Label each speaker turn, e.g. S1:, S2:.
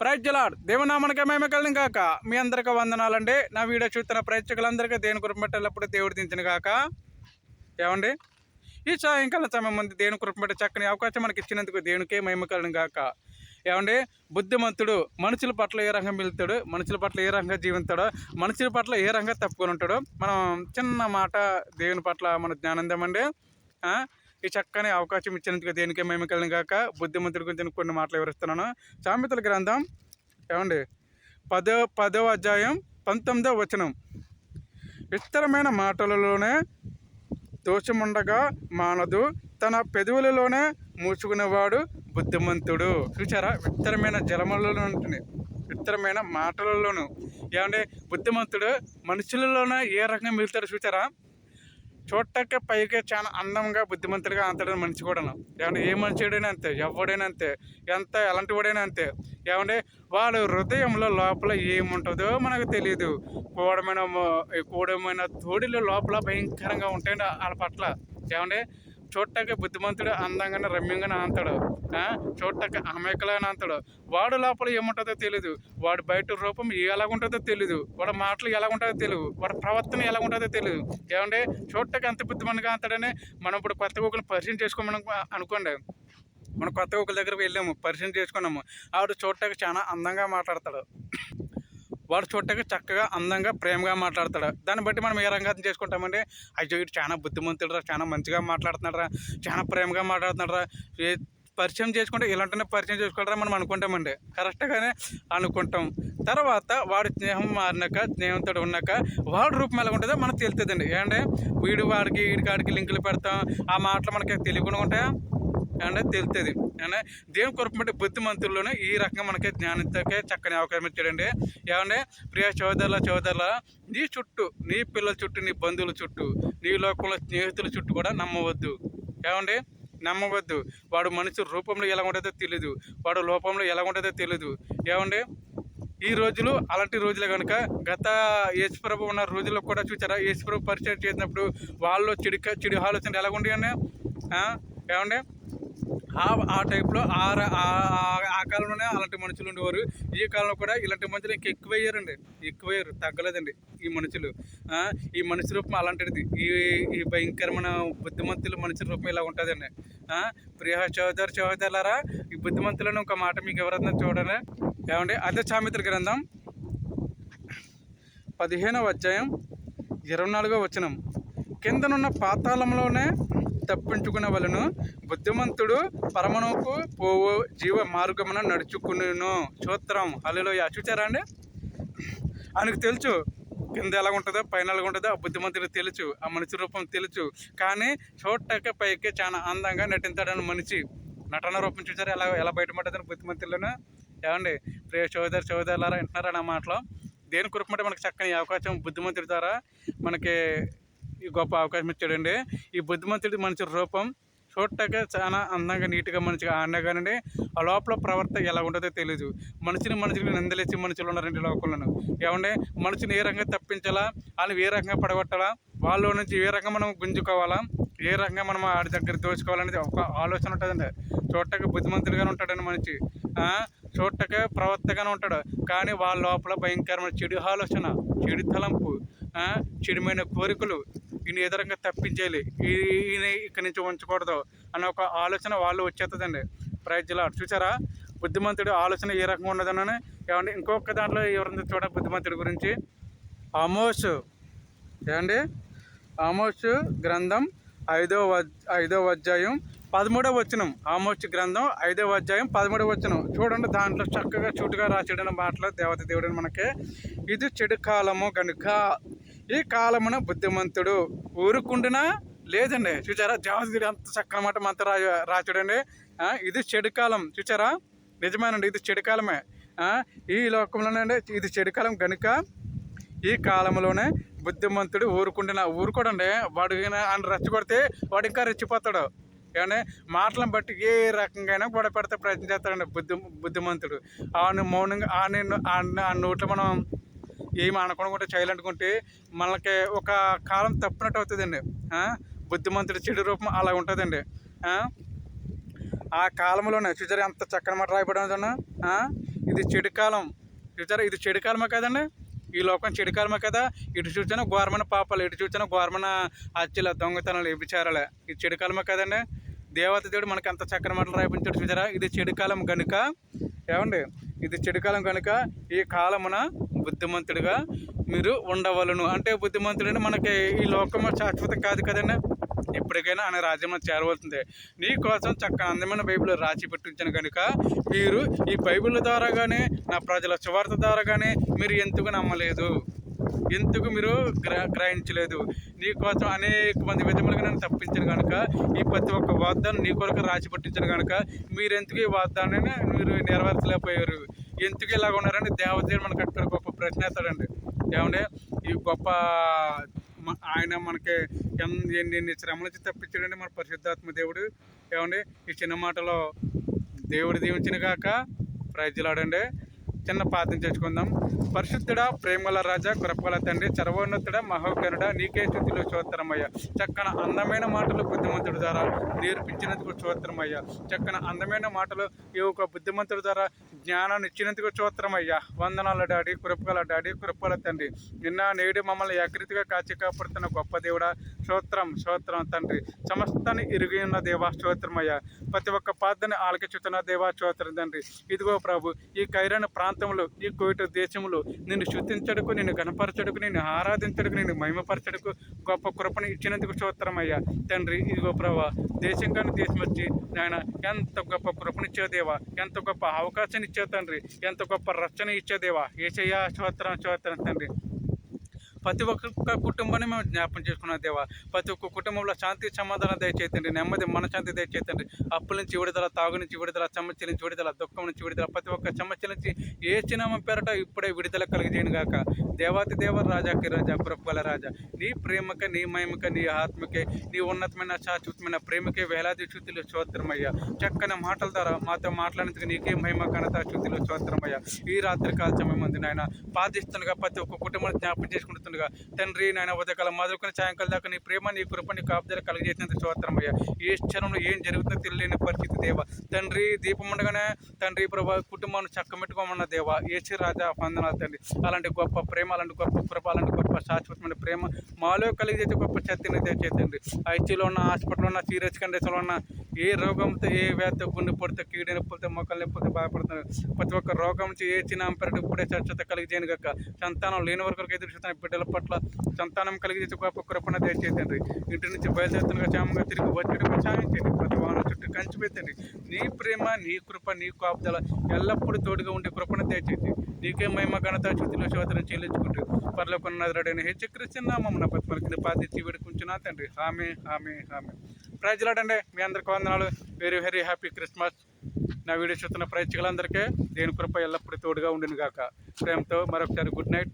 S1: ప్రజలాడ్ దేవనామనక మేమే కలిగిన కాక మీ అందరికీ వందనాలండి. నా వీడియో చూస్తున్న ప్రేక్షకులందరికీ దేని కృపమెట్టేటప్పుడు దేవుడు దించిన కాక ఏమండి? ఈ సాయంకాలం సమయం ముందు దేవుని కృపమెట్ట చక్కని అవకాశం మనకి ఇచ్చినందుకు దేవునికే మహిమ కలిగిన కాక ఏమండి? బుద్ధిమంతుడు మనుషుల పట్ల ఏ రంగం వెళ్తాడు మనుషుల పట్ల ఏ రంగం జీవితాడో మనుషుల పట్ల ఏ రంగంగా తప్పుకొని ఉంటాడో? మనం చిన్న మాట దేవుని పట్ల మన జ్ఞానందమండి ఆ, ఈ చక్కని అవకాశం ఇచ్చినందుకు దేనికే మేము కలిగిన కాక బుద్ధిమంతుడి గురించి కొన్ని మాటలు వివరిస్తున్నాను. సామెతల గ్రంథం ఏమండి? పదో పదో అధ్యాయం పంతొమ్మిదో వచనం. విస్తరమైన మాటలలోనే దోషముండగా మానదు తన పెదవులలోనే మూసుకునేవాడు బుద్ధిమంతుడు. చూసారా విస్తరమైన జలములలో ఉంటుంది. విస్తరమైన మాటలలోను. ఏమంటే బుద్ధిమంతుడు మనుషులలోనే ఏ రకంగా మిగులుతాడు చూసారా చూడటానికి పైకి చాలా అందంగా బుద్ధిమంతుడిగా అంతడని మనిషి కూడాను. ఏమంటే ఏ మనిషిడైనా అంతే ఎవడైనా అంతే ఎంత ఎలాంటి వాడైనా అంతే. ఏమంటే వాళ్ళ హృదయంలో లోపల ఏముంటుందో మనకు తెలియదు కూడమైన కూడమైన తోడిలో లోపల భయంకరంగా ఉంటాయండి వాళ్ళ పట్ల. ఏమంటే చూడటానికి బుద్ధిమంతుడు అందంగానే రమ్యంగానే అంతాడు. చూడటానికి అమాయకులని అంతాడు. వాడు లోపల ఏముంటుందో తెలియదు వాడు బయట రూపం ఎలాగుంటుందో తెలియదు వాడి మాటలు ఎలాగుంటుందో తెలియదు వాడి ప్రవర్తన ఎలాగుంటుందో తెలియదు ఏమంటే చూడటానికి అంత బుద్ధిమందిగా అంతాడని మనం ఇప్పుడు కొత్త కుక్కలు పరిచయం చేసుకోమని అనుకోండి. మనం కొత్త ఒకరి దగ్గరికి వెళ్ళాము పరిచయం చేసుకున్నాము. ఆవిడ చూడటానికి చాలా అందంగా మాట్లాడతాడు. వాడు చూడటానికి చక్కగా అందంగా ప్రేమగా మాట్లాడతాడు. దాన్ని బట్టి మనం ఏ రంగాన్ని చేసుకుంటామంటే అయ్యో ఇటు చాలా బుద్ధిమంతుడురా చాలా మంచిగా మాట్లాడుతున్నాడురా చాలా ప్రేమగా మాట్లాడుతున్నాడురా. ఏ పరిచయం చేసుకుంటే ఇలాంటినే పరిచయం చేసుకోవాలరా మనం అనుకుంటామండి. కరెక్ట్గానే అనుకుంటాం. తర్వాత వాడు స్నేహం మారినాక స్నేహంతో ఉన్నాక వాడి రూపం ఎలా ఉంటుందో మనకు తెలుస్తుందండి ఏంటంటే వీడు వాడికి వీడికాడికి లింకులు పెడతాం. ఆ మాటలు మనకి తెలియకుండా ఉంటాయా? ఏమంటే తెలుస్తుంది దేవుని కొరకు బట్టి బుద్ధిమంతుల్లోనే ఈ రకంగా మనకి జ్ఞానంతకే చక్కని అవకాశం ఇచ్చాడండి. ఏమంటే ప్రియ చోదరుల చోదరుల నీ చుట్టూ నీ పిల్లల చుట్టూ నీ బంధువుల చుట్టూ నీ లోకంలో స్నేహితుల చుట్టూ కూడా నమ్మవద్దు. ఏమండి? నమ్మవద్దు. వాడు మనిషి రూపంలో ఎలా ఉంటుందో తెలియదు వాడు లోపంలో ఎలా ఉంటుందో తెలియదు ఏమండి? ఈ రోజులు అలాంటి రోజులే కనుక గత యేసుప్రభు ఉన్న రోజుల్లో కూడా చూసారా? యేసుప్రభు పరిచయం చేసినప్పుడు వాళ్ళు చెడు చెడు ఆలోచన ఎలా ఉండేయండి ఏమండి? ఆ ఆ టైప్లో ఆ ఆ- కాలంలోనే అలాంటి మనుషులు ఉండేవారు. ఈ కాలంలో కూడా ఇలాంటి మనుషులు ఇంకా ఎక్కువయ్యారండి ఎక్కువయ్యారు తగ్గలేదండి ఈ మనుషులు. ఈ మనిషి రూపం అలాంటిది. ఈ ఈ భయంకరమైన బుద్ధిమంతులు మనిషి రూపం ఇలా ఉంటుందండి. ప్రియ చౌదరి చౌదరులారా ఈ బుద్ధిమంతులను ఒక మాట మీకు ఎవరైనా చూడండి ఏమండి? అదే సామెతల గ్రంథం పదిహేనవ అధ్యాయం ఇరవై నాలుగో వచనం. కిందనున్న పాతాళంలోనే తప్పించుకున్న వలను బుద్ధిమంతుడు పరమణుకు పోవు జీవ మార్గమున నడుచుకును సూత్రం హలోయ చూచారా అండి? ఆయనకు తెలుసు కింద ఎలా ఉంటుందో పైన ఎలా ఉంటుందో ఆ బుద్ధిమంతుడు తెలుసు ఆ మనిషి రూపం తెలుసు. కానీ చూడటానికి పైకి చాలా అందంగా నటించాడని మనిషి. నటన రూపం చూసారు ఎలా ఎలా బయటపడ్డదని బుద్ధిమంతులను ఏమండి? ప్రియ చౌదరి చౌదరులారా వింటున్నారా నా మాటలో? దేని కురుకుంటే మనకి చక్కని అవకాశం బుద్ధిమంతుడి ద్వారా మనకి ఈ గొప్ప అవకాశం ఇచ్చాడండి. ఈ బుద్ధిమంతుడి మనిషి రూపం చూడటానికి చాలా అందంగా నీట్గా మంచిగా ఆడగానండి ఆ లోపల ప్రవర్తన ఎలా ఉంటుందో తెలియదు మనిషిని మనుషులు నిందలేసి మనుషులు ఉన్నారండి లోకంలో ఏమంటే మనిషిని ఏ రకంగా తప్పించాలా? వాళ్ళని ఏ రకంగా పడగొట్టాలా? వాళ్ళ నుంచి ఏ రకంగా మనం గుంజుకోవాలా? ఏ రకంగా మనం ఆడి దగ్గర దోచుకోవాలనేది ఒక ఆలోచన ఉంటుందండి. చూడటానికి బుద్ధిమంతుడిగానే ఉంటాడండి మనిషి. ఆ, చూడటానికి ప్రవర్తగానే ఉంటాడు. కానీ వాళ్ళ లోపల భయంకరమైన చెడు ఆలోచన చెడు తలంపు చెడుమైన కోరికలు ఈయన ఏ రకంగా తప్పించేయాలి ఈయన ఇక్కడి నుంచి ఉంచకూడదు అన్న ఒక ఆలోచన వాళ్ళు వచ్చేస్తుందండి. ప్రైజ్లా చూసారా? బుద్ధిమంతుడు ఆలోచన ఏ రకంగా ఉండదనని ఏమండి ఇంకొక దాంట్లో ఎవరిని చూడ బుద్ధిమంతుడి గురించి. అమోష్ ఏమండి? ఆమోస్ గ్రంథం ఐదో అద్- ఐదవ అధ్యాయం పదమూడవ వచనం. ఆమోస్ గ్రంథం ఐదవ అధ్యాయం పదమూడవ వచనం. చూడండి దాంట్లో చక్కగా చూటుగా రాసేయడం మాటలు దేవత దేవుడని మనకి. ఇది చెడు కాలము కనుక ఈ కాలమున బుద్ధిమంతుడు ఊరుకుండినా? లేదండి. చూచారా? దేవత అంత చక్కని మాట మంత రా రాచాడండి ఇది చెడు కాలం. చూచారా? నిజమేనండి. ఇది చెడు కాలమే. ఈ లోకంలోనే ఇది చెడు కాలం కనుక ఈ కాలంలోనే బుద్ధిమంతుడు ఊరుకుంటున్నా ఊరుకోడండి. వాడు ఆయన రెచ్చగొడితే వాడు ఇంకా రెచ్చిపోతాడు. కానీ మాటలను బట్టి ఏ రకంగా గొడవ పెడితే ప్రయత్నం చేస్తాడండి బుద్ధి బుద్ధిమంతుడు. ఆ మౌనంగా ఆ నోట్లో మనం ఏమి అనుకోనుకుంటే చేయాలనుకుంటే మనకి ఒక కాలం తప్పినట్టు అవుతుందండి. బుద్ధిమంతుడు బుద్ధిమంతుడి చెడు రూపం అలా ఉంటుందండి. ఆ? కాలంలోనే చూసారు ఎంత చక్కని మాట రాయబడి ఇది చెడు కాలం. చూసారా? ఇది చెడు కాలమే కదండి. ఈ లోకం చెడు కాలమే కదా. ఇటు చూసిన ఘోరమైన పాపాలు ఇటు చూసిన ఘోరమైన హత్యల దొంగతనాలు వ్యభిచారాలే. ఇది చెడు కాలమే కదండి. దేవత దేవుడు మనకి అంత చక్కని మాటలు రాయించాడు చూసారా? ఇది చెడు కాలం కనుక ఏమండి? ఇది చెడు కాలం కనుక ఈ కాలమున బుద్ధిమంతుడిగా మీరు ఉండవలను. అంటే బుద్ధిమంతుడని మనకి ఈ లోకం శాశ్వతం కాదు కదండి. ఎప్పటికైనా ఆయన రాజ్యంలో చేరవలసిందే. నీ కోసం చక్కని అందమైన బైబిల్ రాసి పెట్టించాను కనుక మీరు ఈ బైబిల్ ద్వారా కానీ నా ప్రజల సువార్త ద్వారా కానీ మీరు ఎందుకు నమ్మలేదు? ఎందుకు మీరు గ్ర గ్రహించలేదు? నీ కోసం అనేక మంది విధములుగా నేను తప్పించాను కనుక ఈ ప్రతి ఒక్క వాగ్దానం నీ కొరకు రాసి పెట్టించాను కనుక మీరు ఎందుకు ఈ వాగ్దానాన్ని మీరు నెరవేర్చలేకపోయారు? ఎందుకు ఇలాగ ఉన్నారని దేవదేవుడు మనకు అక్కడ గొప్ప ప్రశ్న వేస్తాడండి ఏమంటే ఈ గొప్ప ఆయన మనకి ఎన్ని ఎన్ని శ్రమల నుంచి తప్పించాడండి మన పరిశుద్ధాత్మ దేవుడు. ఏమండి? ఈ చిన్న మాటలో దేవుడు దీవించిన కాక ప్రజలాడండి. చిన్న ప్రార్థన చేసుకుందాం పరిశుద్ధుడ ప్రేమల రాజా కృపగల తండ్రి చరవోన్నతుడ మహోకరుడ నీకే స్థితిలో చోత్తరమయ్య చక్కన అందమైన మాటలు బుద్ధిమంతుడి ద్వారా నేర్పించినందుకు చోత్తరమయ్యా చక్కన అందమైన మాటలు ఈ ఒక బుద్ధిమంతుడి ద్వారా జ్ఞానాన్ని ఇచ్చినందుకు చోత్తరమయ్యా వందనాల డాడీ కృపగల డాడీ కృపగల తండ్రి. నిన్న నేడు మమ్మల్ని ఏకరీతిగా కాచి కాపాడుతున్న గొప్ప దేవుడా స్తోత్రం స్తోత్రం తండ్రి. సమస్తాన్ని ఇరిగి ఉన్న దేవా స్తోత్రమయ్యా. ప్రతి ఒక్క పాత్రని ఆలకించుతున్న దేవా స్తోత్రం తండ్రి. ఇదిగో ప్రభు ఈ కైరణ ప్రాంతంలో ఈ కోయిట దేశంలో నిన్ను శుద్ధించడుకు నిన్ను గణపరచడుకు నిన్ను ఆరాధించడుకు నిన్ను మహిమపరచడుకు గొప్ప కృపను ఇచ్చినందుకు స్తోత్రమయ్యా. తండ్రి ఇదిగో ప్రభా దేశం కానీ దేశం వచ్చి నాయన ఎంత గొప్ప కృపనిచ్చే దేవా ఎంత గొప్ప అవకాశాన్ని ఇచ్చే తండ్రి ఎంత గొప్ప రక్షణ ఇచ్చే దేవా. ఏసయ్యా స్తోత్రం స్తోత్రం తండ్రి. ప్రతి ఒక్క కుటుంబాన్ని మేము జ్ఞాపం చేసుకున్నాం దేవా. ప్రతి ఒక్క కుటుంబంలో శాంతి సమాధానం దయచేతండి నెమ్మది మనశాంతి దయచేతండి అప్పుల నుంచి విడుదల తాగు నుంచి విడుదల సమస్య నుంచి విడుదల దుఃఖం నుంచి విడుదల ప్రతి ఒక్క సమస్య నుంచి ఏ చిన్నమ్మ పేరట ఇప్పుడే విడుదల కలిగజేయను గాక. దేవాతి దేవ రాజాకి రాజా ప్రభుల రాజా. నీ ప్రేమక నీ మహిమక నీ ఆత్మకే నీ ఉన్నతమైన శాశ్వతమైన ప్రేమకే వేలాది శుద్ధిలో స్తోత్రమయ్యా. చక్కని మాటల ద్వారా మాతో మాట్లాడేందుకు నీకే మహిమ ఘనత శుద్ధిలో స్తోత్రమయ్యా. ఈ రాత్రి కాల సమయం ఉంది నాయన పాదిస్తుండగా ప్రతి ఒక్క కుటుంబాన్ని జ్ఞాపం చేసుకుంటుండగా తండ్రి నాయన ఉదయకాలం మొదలుకొని సాయంకాలం దాకా నీ ప్రేమ నీ కృప నీ కాపుదల కలిగజేసినందుకు చోత్రమయ్యా ఏ క్షణంలో ఏం జరుగుతుందో తెలియని పరిస్థితి దేవ. తండ్రి దీపం ఉండగానే తండ్రి ప్రభా కుటుంబాన్ని చక్కమెట్టుకోమన్న దేవ. ఏసీ రాజా వందనాలు తండ్రి. అలాంటి గొప్ప ప్రేమ అలాంటి గొప్ప కృప అలాంటి గొప్ప శాశ్వతమైన ప్రేమ మాలో కలిగజేసే గొప్ప శక్తిని తెచ్చేదండి ఐసీలో ఉన్న హాస్పిటల్లో ఉన్న సీరియస్ కండిషన్లో ఉన్న ఏ రోగంతో ఏ వ్యాధితో గుండె పడితే కీడి నొప్పులతో మొక్కలు నొప్పులతో బాధపడుతున్నారు. ప్రతి ఒక్క రోగం నుంచి ఏ చిన్న అంపెరటి ఇప్పుడే స్వచ్ఛత కలిగజేయను గక్క సంతానం లేని వరకు ఎదురు చూస్తున్న బిడ్డల పట్ల సంతానం కలిగి కృపణ దయచేతండి ఇంటి నుంచి బయలుదేరుతున్న క్షేమంగా తిరిగి వచ్చేటప్పుడు క్షమించండి. ప్రతి వాహనం చుట్టూ కంచి పెట్టండి. నీ ప్రేమ నీ కృప నీ కాపుదల ఎల్లప్పుడూ తోడుగా ఉండే కృపణ దయచేసి నీకే మహిమ ఘనత శుద్ధిలో శోధన చెల్లించుకుంటూ పర్లోకొన్న నదుడైన హెచ్చరిస్తున్నామన్న బతుమలకి పాదించి వేడుకుంటున్నా తండ్రి. హామీ హామీ హామీ ప్రజలాడండి మీ అందరికి వందనాలు. Very very happy Christmas. నా వీడియో చూస్తున్న ప్రేక్షకులందరికీ దేని కృప ఎల్లప్పుడూ తోడుగా ఉండిన గాక. ప్రేమతో మరొకసారి గుడ్ నైట్.